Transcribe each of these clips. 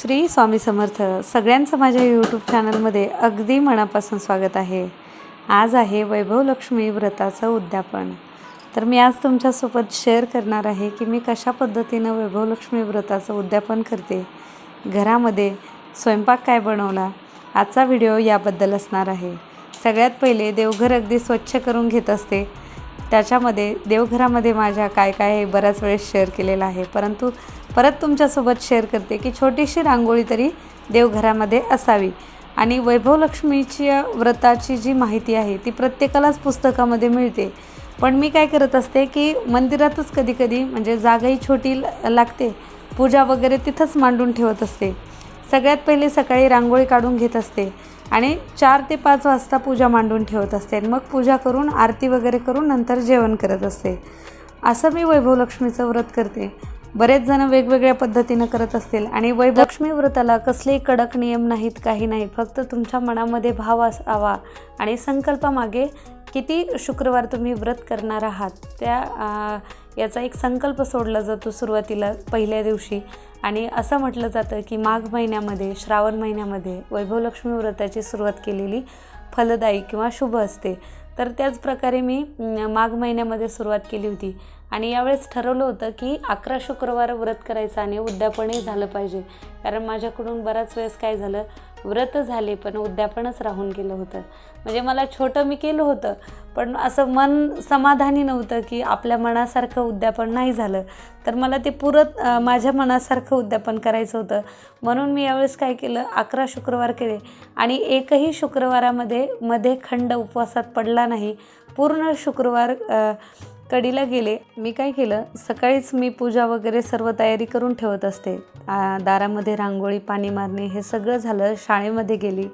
श्री स्वामी समर्थ सगळ्यांचं माझ्या यूट्यूब चॅनलमध्ये अगदी मनापासून स्वागत आहे. आज आहे वैभवलक्ष्मी व्रताचं उद्यापन. तर मी आज तुमच्यासोबत शेअर करणार आहे की मी कशा पद्धतीनं वैभवलक्ष्मी व्रताचं उद्यापन करते. घरामध्ये स्वयंपाक काय बनवला? आजचा व्हिडिओ याबद्दल असणार आहे. सगळ्यात पहिले देवघर अगदी स्वच्छ करून घेत असते. त्याच्यामध्ये देवघरामध्ये माझ्या काय काय हे बऱ्याच वेळेस शेअर केलेलं आहे. परंतु परत तुमच्यासोबत शेअर करते की छोटीशी रांगोळी तरी देवघरामध्ये असावी. आणि वैभवलक्ष्मीची व्रताची जी माहिती आहे ती प्रत्येकालाच पुस्तकामध्ये मिळते. पण मी काय करत असते की मंदिरातच कधीकधी म्हणजे जागाही छोटी ल- लागते. पूजा वगैरे तिथंच मांडून ठेवत असते. सगळ्यात पहिले सकाळी रांगोळी काढून घेत असते आणि चार ते पाच वाजता पूजा मांडून ठेवत असते. आणि मग पूजा करून आरती वगैरे करून नंतर जेवण करत असते. असं मी वैभवलक्ष्मीचं व्रत करते. बरेच जण वेगवेगळ्या पद्धतीनं करत असतील. आणि वैभलक्ष्मी व्रताला कसलेही कडक नियम नाहीत काही नाही. फक्त तुमच्या मनामध्ये भाव असावा आणि संकल्पामागे किती शुक्रवार तुम्ही व्रत करणार आहात त्या याचा एक संकल्प सोडला जातो सुरुवातीला पहिल्या दिवशी. आणि असं म्हटलं जातं की माघ महिन्यामध्ये श्रावण महिन्यामध्ये वैभवलक्ष्मी व्रताची सुरुवात केलेली फलदायी किंवा शुभ असते. तर त्याच प्रकारे मी माघ महिन्यामध्ये सुरुवात केली होती. आणि यावेळेस ठरवलं होतं की अकरा शुक्रवार व्रत करायचं आणि उद्यापणही झालं पाहिजे. कारण माझ्याकडून बराच वेळेस काय झालं व्रत झाले पण उद्यापनच राहून गेलं होतं. म्हणजे मला छोटं मी केलं होतं पण असं मन समाधानी नव्हतं की आपल्या मनासारखं उद्यापन नाही झालं. तर मला ते पुरत माझ्या मनासारखं उद्यापन करायचं होतं. म्हणून मी यावेळेस काय केलं अकरा शुक्रवार केले. आणि एकही शुक्रवारामध्ये मध्ये खंड उपवासात पडला नाही. पूर्ण शुक्रवार कडीला गेले मी काय केलं? सकाळीच मी पूजा वगैरे सर्व तयारी करून ठेवत असते. दारामध्ये रांगोळी पाणी मारणे हे सगळं झालं शाळेमध्ये गेली.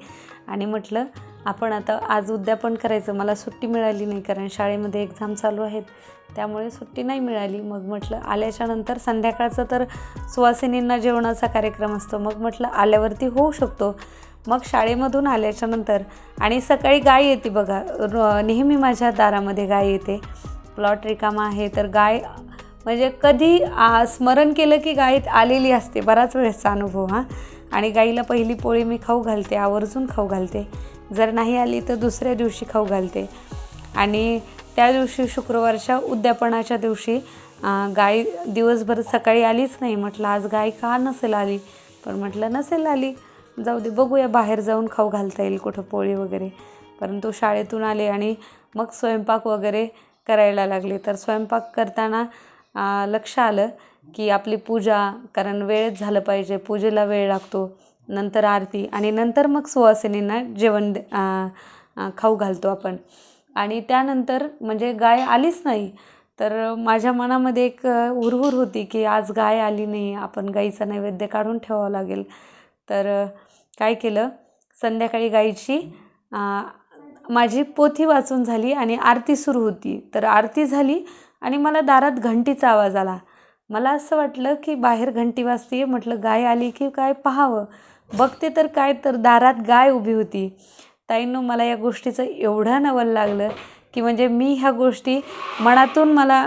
आणि म्हटलं आपण आता आज उद्यापन करायचं. मला सुट्टी मिळाली नाही कारण शाळेमध्ये एक्झाम चालू आहेत. त्यामुळे सुट्टी नाही मिळाली. मग म्हटलं आल्याच्यानंतर संध्याकाळचं तर सुवासिनींना जेवणाचा कार्यक्रम असतो. मग म्हटलं आल्यावरती होऊ शकतो. मग शाळेमधून आल्याच्यानंतर आणि सकाळी गाय येते बघा. नेहमी माझ्या दारामध्ये गाय येते. प्लॉट रिकामा आहे तर गाय म्हणजे कधी स्मरण केलं की गाय आलेली असते बराच वेळेसचा अनुभव हा. आणि गाईला पहिली पोळी मी खाऊ घालते आवर्जून खाऊ घालते. जर नाही आली तर दुसऱ्या दिवशी खाऊ घालते. आणि त्या दिवशी शुक्रवारच्या उद्यापनाच्या दिवशी गाय दिवसभर सकाळी आलीच नाही. म्हटलं आज गाय का नसेल आली? पण म्हटलं नसेल आली. जाऊ दे बघूया बाहेर जाऊन खाऊ घालता येईल कुठं पोळी वगैरे. परंतु शाळेतून आले आणि मग स्वयंपाक वगैरे करायला लागले. तर स्वयंपाक करताना लक्ष आलं की आपली पूजा कारण वेळेत झालं पाहिजे पूजेला वेळ लागतो नंतर आरती आणि नंतर मग सुवासिनींना जेवण खाऊ घालतो आपण. आणि त्यानंतर म्हणजे गाय आलीच नाही. तर माझ्या मनामध्ये एक हुरहुर होती की आज गाय आली नाही आपण गाईचा नैवेद्य काढून ठेवावं लागेल. तर काय केलं? संध्याकाळी गाईची माझी पोथी वाचून झाली आणि आरती सुरू होती. तर आरती झाली आणि मला दारात घंटीचा आवाज आला. मला असं वाटलं की बाहेर घंटी वाजते म्हटलं गाय आली की काय पाहावं? बघते तर काय तर दारात गाय उभी होती. ताईंनो मला या गोष्टीचं एवढं नवल लागलं की म्हणजे मी ह्या गोष्टी मनातून मला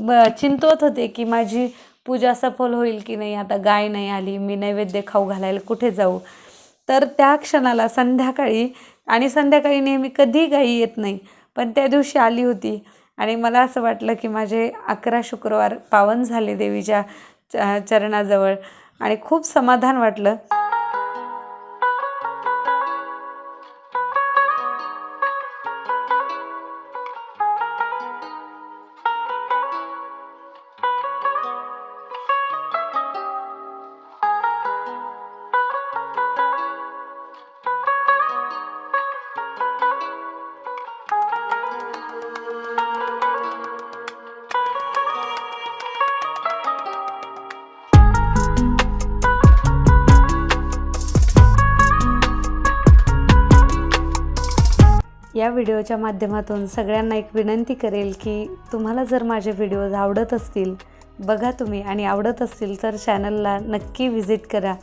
ब- चिंतवत होते की माझी पूजा सफल होईल की नाही? आता गाय नाही आली मी नैवेद्य खाऊ घालायला कुठे जाऊ? तर त्या क्षणाला संध्याकाळी आणि संध्याकाळी नेहमी कधी घाई येत नाही. पण त्या दिवशी आली होती आणि मला असं वाटलं की माझे अकरा शुक्रवार पावन झाले देवीच्या च- चरणाजवळ आणि खूप समाधान वाटलं. या व्हिडिओच्या माध्यमातून सगळ्यांना एक विनंती करेल की तुम्हाला जर माझे व्हिडिओज आवडत असतील बघा तुम्ही. आणि आवडत असतील तर चॅनलला नक्की व्हिजिट करा.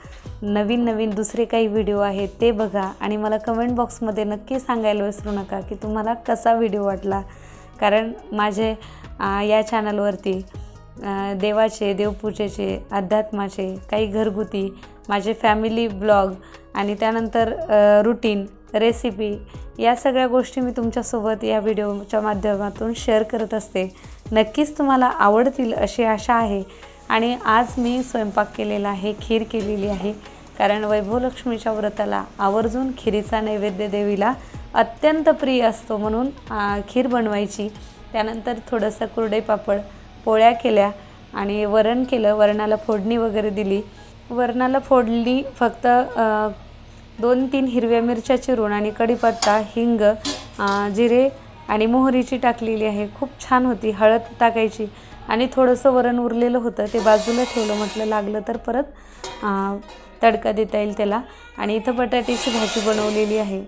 नवीन नवीन दुसरे काही व्हिडिओ आहेत ते बघा. आणि मला कमेंट बॉक्समध्ये नक्की सांगायला विसरू नका की तुम्हाला कसा व्हिडिओ वाटला. कारण माझे या चॅनलवरती देवाचे देवपूजेचे अध्यात्माचे काही घरगुती माझे फॅमिली ब्लॉग आणि त्यानंतर रुटीन रेसिपी या सगळ्या गोष्टी मी तुमच्यासोबत या व्हिडिओच्या माध्यमातून शेअर करत असते. नक्कीच तुम्हाला आवडतील अशी आशा आहे. आणि आज मी स्वयंपाक केलेला आहे खीर केलेली आहे. कारण वैभवलक्ष्मीच्या व्रताला आवर्जून खिरीचा नैवेद्य देवीला अत्यंत प्रिय असतो म्हणून खीर बनवायची. त्यानंतर थोडंसं कुरडे पापड पोळ्या केल्या आणि वरण केलं वरणाला फोडणी वगैरे दिली. वरणाला फोडली फक्त दोन तीन हिरव्या मिरच्या चिरून आणि कढीपत्ता हिंग जिरे आणि मोहरीची टाकलेली आहे. खूप छान होती हळद टाकायची. आणि थोडंसं वरण उरलेलं होतं ते बाजूला ठेवलं. म्हटलं लागलं तर परत तडका देता येईल त्याला. आणि इथं बटाट्याची भाजी बनवलेली आहे.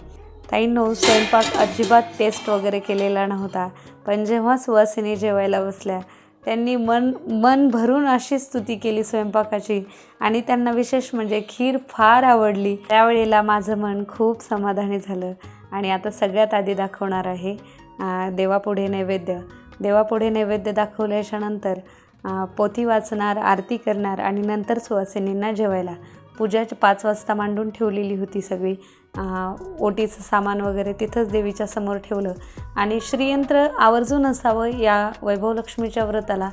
ताईंनो स्वयंपाक अजिबात टेस्ट वगैरे केलेला नव्हता. पण जेव्हा सुवासिनी जेवायला बसल्या त्यांनी मन मन भरून अशी स्तुती केली स्वयंपाकाची. आणि त्यांना विशेष म्हणजे खीर फार आवडली. त्यावेळेला माझं मन खूप समाधानी झालं. आणि आता सगळ्यात आधी दाखवणार आहे देवापुढे नैवेद्य. देवापुढे नैवेद्य दाखवल्याच्या नंतर पोथी वाचणार आरती करणार आणि नंतर सुवासिनींना जेवायला. पूजा पाच वाजता मांडून ठेवलेली होती सगळी. ओटीचं सामान वगैरे तिथंच देवीच्या समोर ठेवलं. आणि श्रीयंत्र आवर्जून असावं या वैभवलक्ष्मीच्या व्रताला.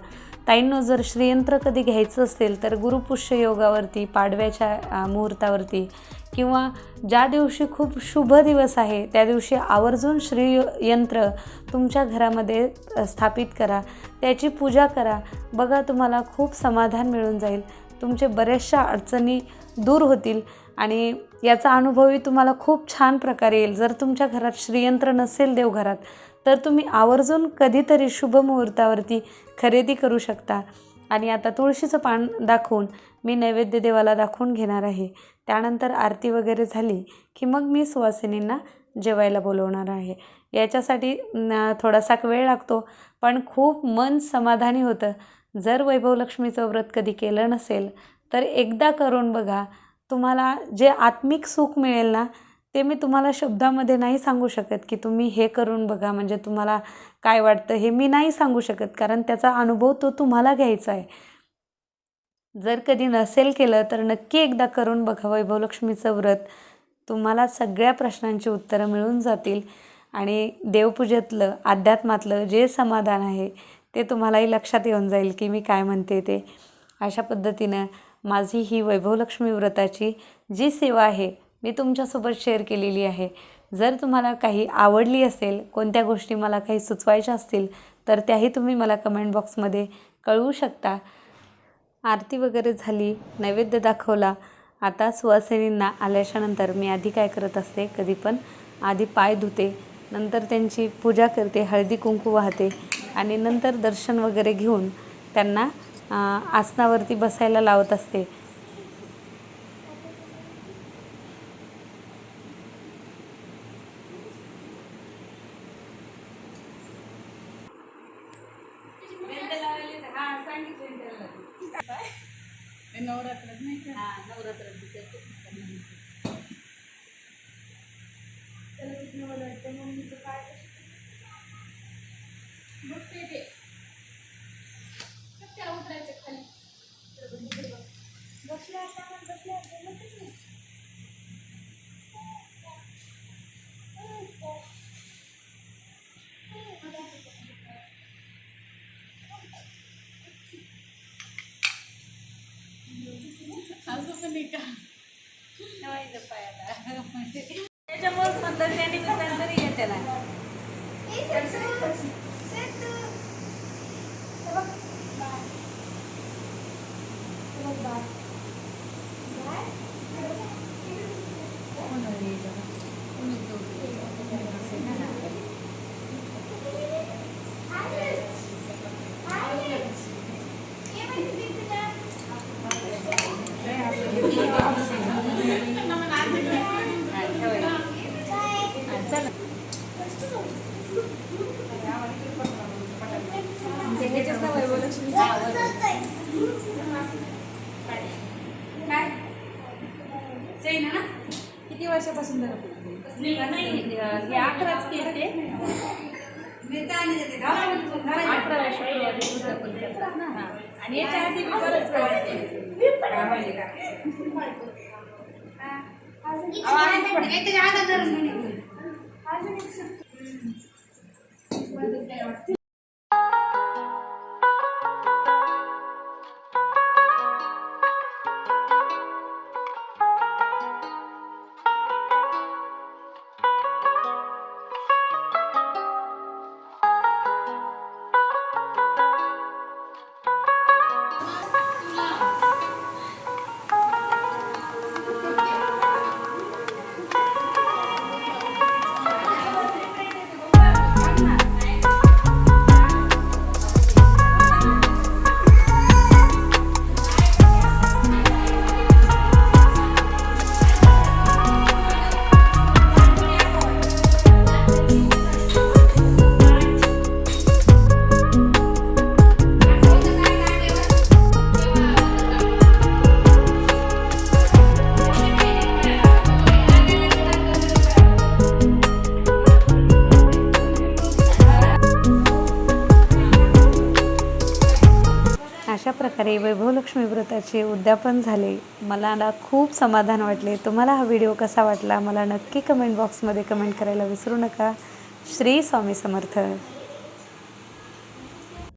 ताईंनो जर श्रीयंत्र कधी घ्यायचं असेल तर गुरुपुष्य योगावरती पाडव्याच्या मुहूर्तावरती किंवा ज्या दिवशी खूप शुभ दिवस आहे त्या दिवशी आवर्जून श्रीयंत्र तुमच्या घरामध्ये स्थापित करा. त्याची पूजा करा. बघा तुम्हाला खूप समाधान मिळून जाईल. तुमचे बऱ्याचशा अडचणी दूर होतील. आणि याचा अनुभवही तुम्हाला खूप छान प्रकारे येईल. जर तुमच्या घरात श्रीयंत्र नसेल देवघरात तर तुम्ही आवर्जून कधीतरी शुभ मुहूर्तावरती खरेदी करू शकता. आणि आता तुळशीचं पान दाखवून मी नैवेद्य देवाला दाखवून घेणार आहे. त्यानंतर आरती वगैरे झाली की मग मी सुवासिनींना जेवायला बोलवणार आहे. याच्यासाठी थोडासा वेळ लागतो पण खूप मन समाधानी होतं. जर वैभवलक्ष्मीचं व्रत कधी केलं नसेल तर एकदा करून बघा. तुम्हाला जे आत्मिक सुख मिळेल ना ते मी तुम्हाला शब्दामध्ये नाही सांगू शकत की तुम्ही हे करून बघा म्हणजे तुम्हाला काय वाटतं हे मी नाही सांगू शकत कारण त्याचा अनुभव तो तुम्हाला घ्यायचा आहे. जर कधी नसेल केलं तर नक्की एकदा करून बघा वैभवलक्ष्मीचं व्रत. तुम्हाला सगळ्या प्रश्नांची उत्तरं मिळून जातील. आणि देवपूजेतलं अध्यात्मातलं जे समाधान आहे ते तुम्हालाही लक्षात येऊन जाईल की मी काय म्हणते ते. अशा पद्धतीनं माझी ही वैभवलक्ष्मी व्रताची जी सेवा आहे मी तुमच्यासोबत शेअर केलेली आहे. जर तुम्हाला काही आवडली असेल कोणत्या गोष्टी मला काही सुचवायच्या असतील तर त्याही तुम्ही मला कमेंट बॉक्समध्ये कळवू शकता. आरती वगैरे झाली नैवेद्य दाखवला. आता सुवासिनींना आल्याच्यानंतर मी आधी काय करत असते कधी पण आधी पाय धुते नंतर त्यांची पूजा करते हळदी कुंकू वाहते आणि नंतर दर्शन वगैरे घेऊन त्यांना आसनावरती बसायला लावत असते. नवरात्रात नाही काय त्याच्यामुळे म्हणलं त्याने तरी येते ना काय चैन ना किती वर्षापासून धरत नाही हे अकराच केले अठरा शुक्रवारी आणि याच्या आधी बरंच वेळेस प्रकारे वैभवलक्ष्मी व्रताचे उद्यापन झाले. मला ना खूप समाधान वाटले. तुम्हाला हा व्हिडिओ कसा वाटला? मला नक्की कमेंट बॉक्समध्ये कमेंट करायला विसरू नका. श्री स्वामी समर्थ.